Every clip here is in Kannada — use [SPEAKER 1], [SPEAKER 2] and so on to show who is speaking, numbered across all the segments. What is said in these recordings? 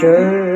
[SPEAKER 1] 这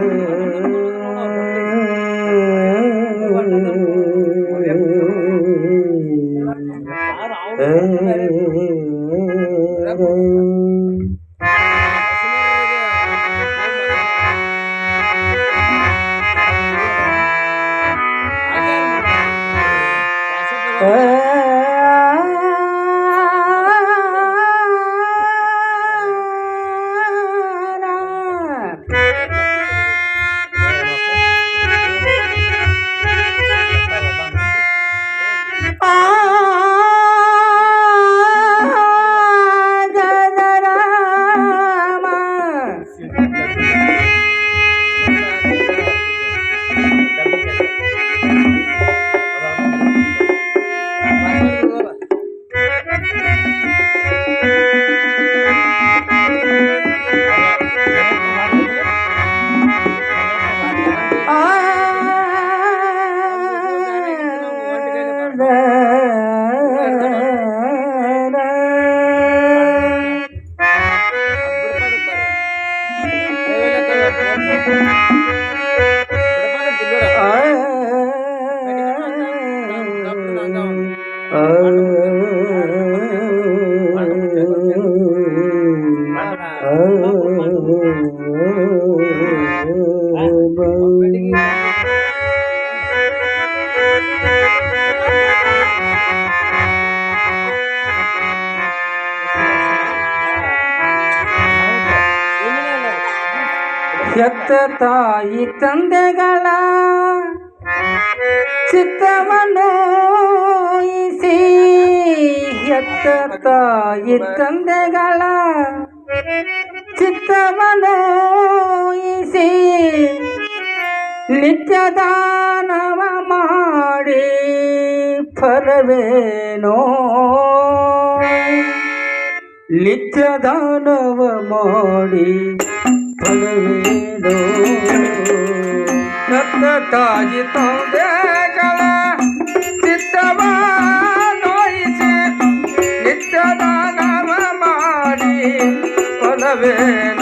[SPEAKER 1] ಹೆತ್ತ ತಾಯಿ ತಂದೆಗಳ ಚಿತ್ತವನ್ನು ಇಸಿ ಹೆತ್ತ ತಾಯಿ ತಂದೆಗಳ ಚಿತ್ತವನ್ನು ಇಸಿ ನಿತ್ಯದಾನವ ಮಾಡಿ ಫಲವೇನೋ. ನಿತ್ಯದಾನವ ಮಾಡಿ ಫಲವೇನೋ ಸತ್ತ ತಾಯಿ ತಂದೆಗಳ ಚಿತ್ತವ ನೋಯಿಸಿ ನಿತ್ಯದ ದಾನವ ಮಾಡಿ ಫಲವೇನೋ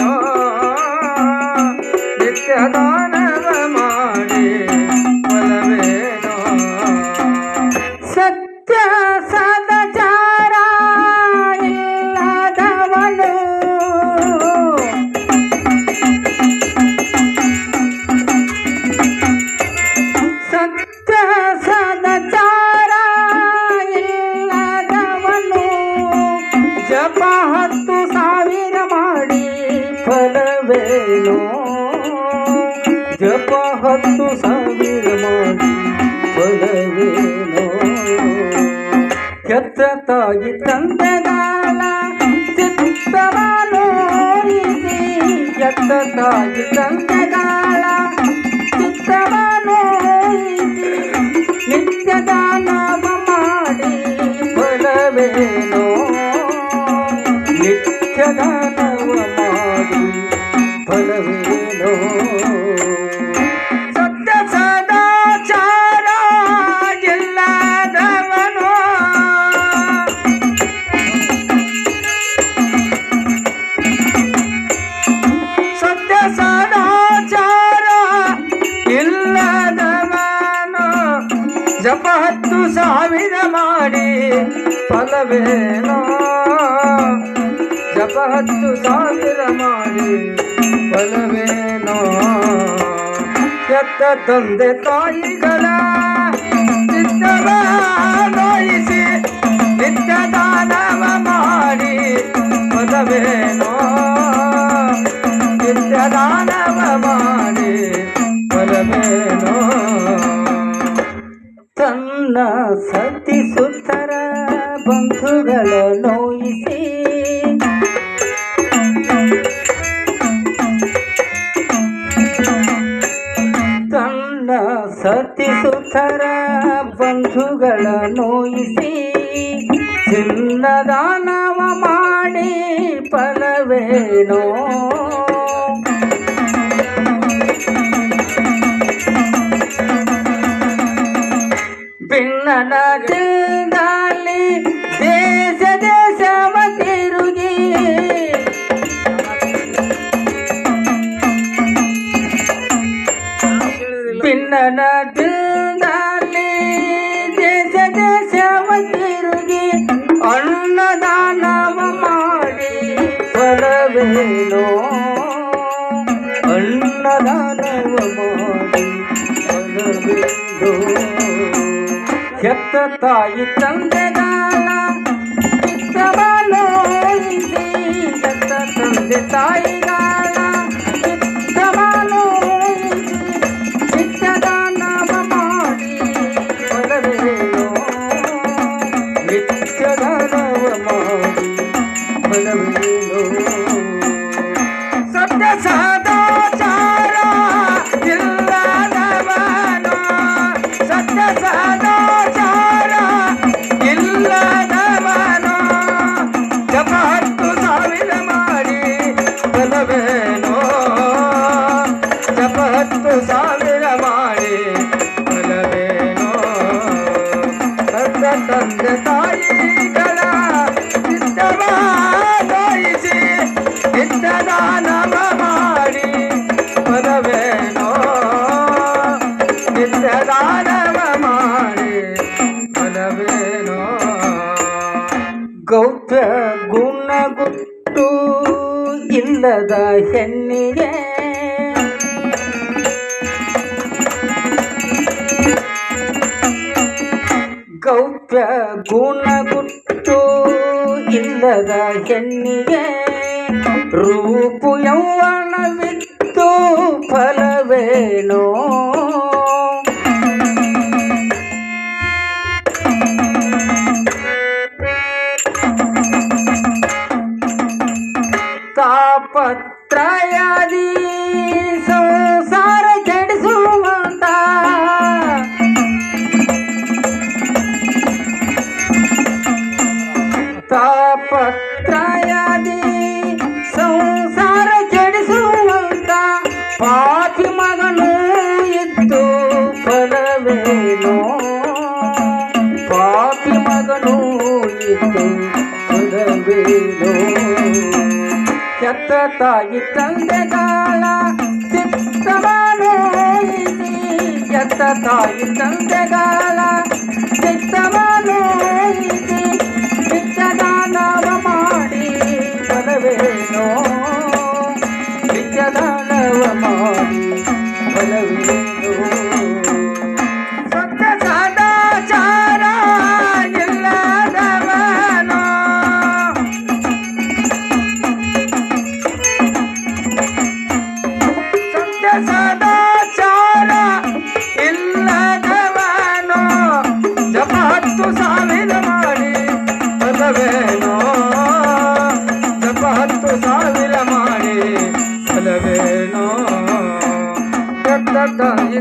[SPEAKER 1] ಫಲವೇನೋ ಕೆತ್ತ ತಾಯಿ ತಂದೆಗಾಲ ಚಿತ್ತವನು ಇಸಿ ಕೆತ್ತ ತಾಯಿ ತಂದೆಗಾಲ ಚಿತ್ತವನು ಇಸಿ ನಿತ್ಯ ದಾನವ ಮಾಡಿ ಫಲವೇನೋ ನಿತ್ಯ ದಾನವ ಮಾಡಿ ಫಲವೇನೋ ಕೆತ್ತ ತಂದೆ ತಾಯಿಗಳ ಚಿತ್ತವ ನೋಯಿಸಿ ನಿತ್ಯ ದಾನವ ಮಾಡಿ ಪದವೇನೋ. ನಿತ್ಯ ದಾನವ ಮಾಡಿ ಪದವೇನೋ. ತನ್ನ ಸತಿ ಸುತರ ಬಂಧುಗಳ ನೋಯಿಸಿ ಚಿನ್ನದಾನವ ಮಾಡಿ ಫಲವೇನೋ? ಭಿನ್ನನ ಹೆತ್ತ ತಾಯಿ ತಂದೆಗಾಲ ಚಿತ್ತವಲೋಹಿಸಿ ಹೆತ್ತ ತಂದೆ ತಾಯಿಗಾಲ ಇಲ್ಲದ ಹೆಣ್ಣಿಗೆ ಗೌಪ್ಯ ಗುಣಗುಟ್ಟು ಇಲ್ಲದ ಹೆಣ್ಣಿಗೆ ರೂಪು ಯೌವನವಿತ್ತು ಫಲವೇನೋ ತಾಪತ್ರಯಾದಿ ಸಂಸಾರ ಜಡಿಸುವಂತ ಪಾಪಿ ಮಗನು ಇದ್ದು ಫಲವೇನೋ ಪಾಪಿ ಮಗನು ಇದ್ದು ಫಲವೇನು ಕೆತ್ತ ತಾಯಿ ತಂದೆಗಾಲ ಚಿತ್ತವನೋಯಿಸಿ ಕೆತ್ತ ತಾಯಿ ತಂದೆಗಾಲ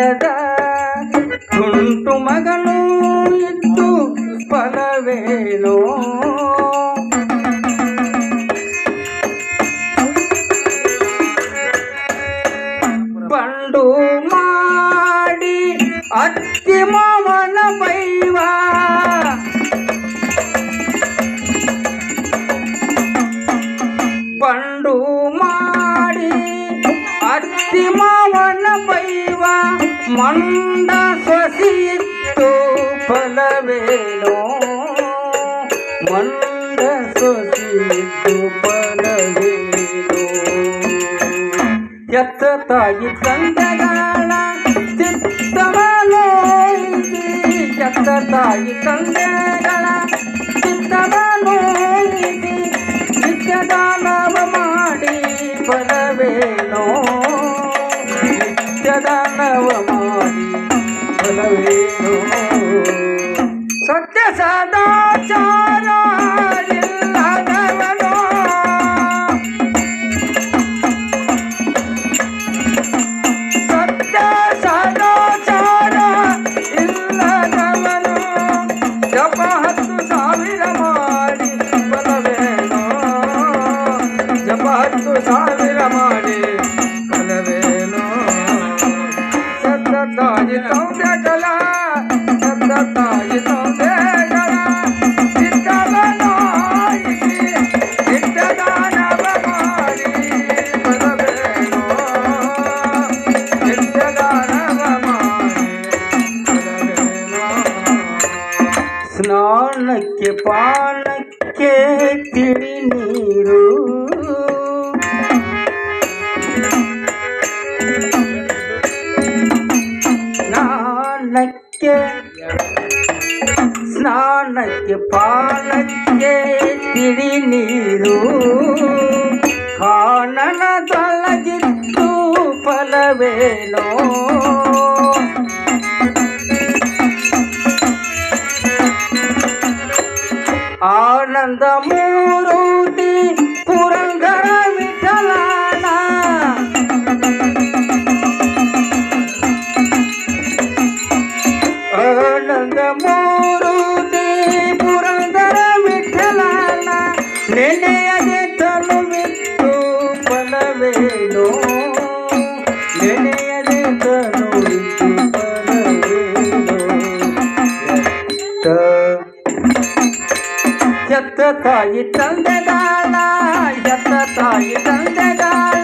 [SPEAKER 1] ಕೇಳದ ತುಂಟು ಮಗನು ಇದ್ದು ಫಲವೇನೋ ಫಲವೇನೋ ಮಂದ ಸೊಸಿಯಿತ್ತು ಫಲವೇನೋ ಎತ್ತ ತಾಯಿ ತಂದೆಗಳ ಚಿತ್ತವಲೋಯಿಸಿ ಎತ್ತ ತಾಯಿ ತಂದೆಗಳ ಚಿತ್ತವಲೋಯಿಸಿ ನಿತ್ಯದಾನವ ಮಾಡಿ ಫಲವೇನೋ ನಿತ್ಯದಾನವ ಮಾಡಿ ಫಲವೇನೋ সদাচারা నీడు ನಾನಕ್ಕೆ ಸ್ನಾನಕ್ಕೆ ಪಾಲಕ್ಕೆ ತಿಳಿ ನೀರು ಕಾಣನ ತೊಲಗಿತ್ತು ಫಲವೇನೋ ஆனந்தமூரூட்டி புரந்தரா ತಾಯಿ ತಂದೆಗಾಲ ಎತ್ತ ತಾಯಿ ತಂದೆಗಾಲ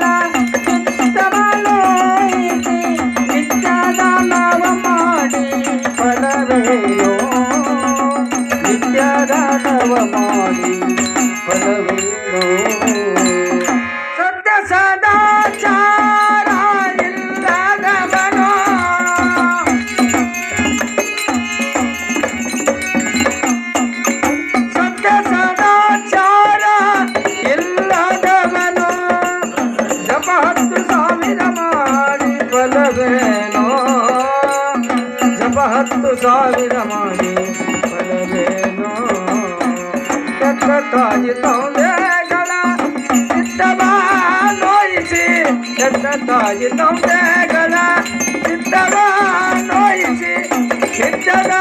[SPEAKER 1] ಎತ್ತ ತಾಯಿ ತಂದೆಗಳ ಚಿತ್ತದ ನೋಯಿಸಿ ಚಿತ್ತದ